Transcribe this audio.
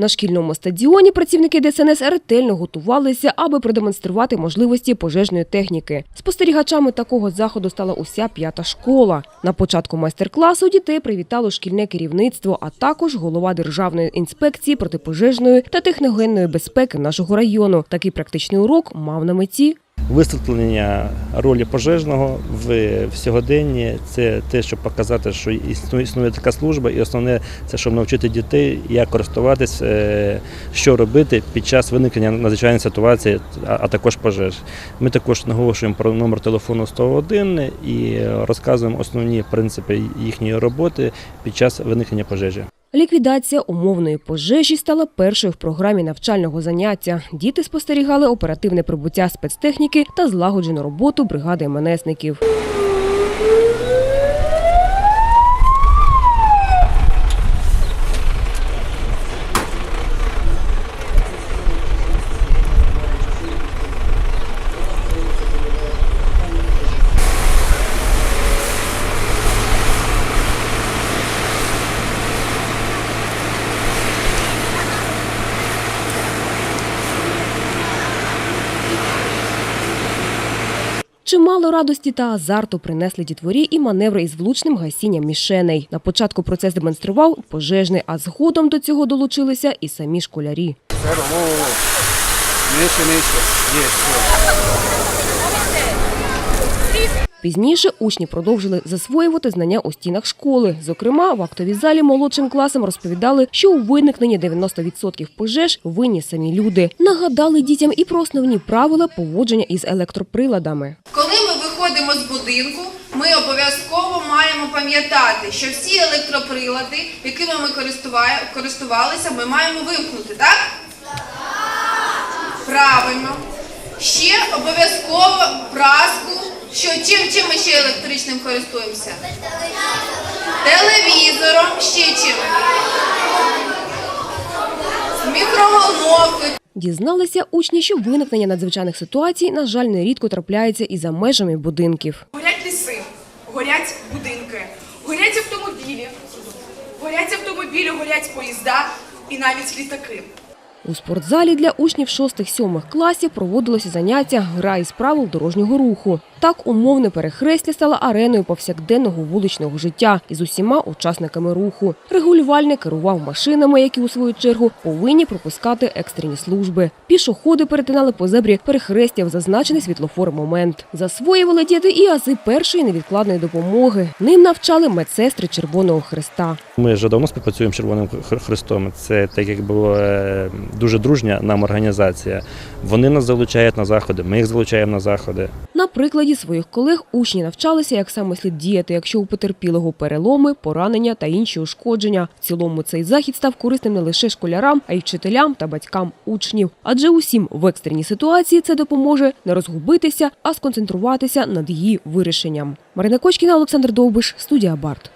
На шкільному стадіоні працівники ДСНС ретельно готувалися, аби продемонструвати можливості пожежної техніки. Спостерігачами такого заходу стала уся п'ята школа. На початку майстер-класу дітей привітало шкільне керівництво, а також голова Державної інспекції протипожежної та техногенної безпеки нашого району. Такий практичний урок мав на меті Висвітлення ролі пожежного в, сьогоденні це те, щоб показати, що існує, існує така служба, і основне це щоб навчити дітей, як користуватись, е, що робити під час виникнення надзвичайної ситуації, а також пожеж. Ми також наголошуємо про номер телефону 101 і розказуємо основні принципи їхньої роботи під час виникнення пожежі. Ліквідація умовної пожежі стала першою в програмі навчального заняття. Діти спостерігали оперативне прибуття спецтехніки та злагоджену роботу бригади МНСників. Чимало радості та азарту принесли дітворі і маневри із влучним гасінням мішеней. На початку процес демонстрував пожежний, а згодом до цього долучилися і самі школярі. Пізніше учні продовжили засвоювати знання у стінах школи. Зокрема, в актовій залі молодшим класам розповідали, що у виникненні 90% пожеж винні самі люди. Нагадали дітям і про основні правила поводження із електроприладами. Виходимо з будинку, ми обов'язково маємо пам'ятати, що всі електроприлади, якими ми користувалися, ми маємо вимкнути, так? Правильно. Ще обов'язково праску. Що, чим, чим ми ще електричним користуємося? Телевізором, ще чим? Мікроволновкою. Дізналися учні, що виникнення надзвичайних ситуацій, на жаль, нерідко трапляється і за межами будинків. Горять ліси, горять будинки, горять автомобілі, горять автомобілі, горять поїзда і навіть літаки. У спортзалі для учнів 6-7 класів проводилося заняття гра із правил дорожнього руху. Так умовне перехрестя стало ареною повсякденного вуличного життя із усіма учасниками руху. Регулювальник керував машинами, які у свою чергу повинні пропускати екстрені служби. Пішоходи перетинали по зебрі перехрестя в зазначений світлофор момент. Засвоювали діти і ази першої невідкладної допомоги. Ним навчали медсестри Червоного Хреста. Ми вже давно співпрацюємо з Червоним Хр- Хрестом. Це так як було е, дуже дружня нам організація. Вони нас залучають на заходи, ми їх залучаємо на заходи. На прикладі своїх колег учні навчалися, як саме слід діяти, якщо у потерпілого переломи, поранення та інші ушкодження. В цілому цей захід став корисним не лише школярам, а й вчителям та батькам учнів. Адже усім в екстреній ситуації це допоможе не розгубитися, а сконцентруватися над її вирішенням. Марина Кочкіна, Олександр Довбиш, студія Барт.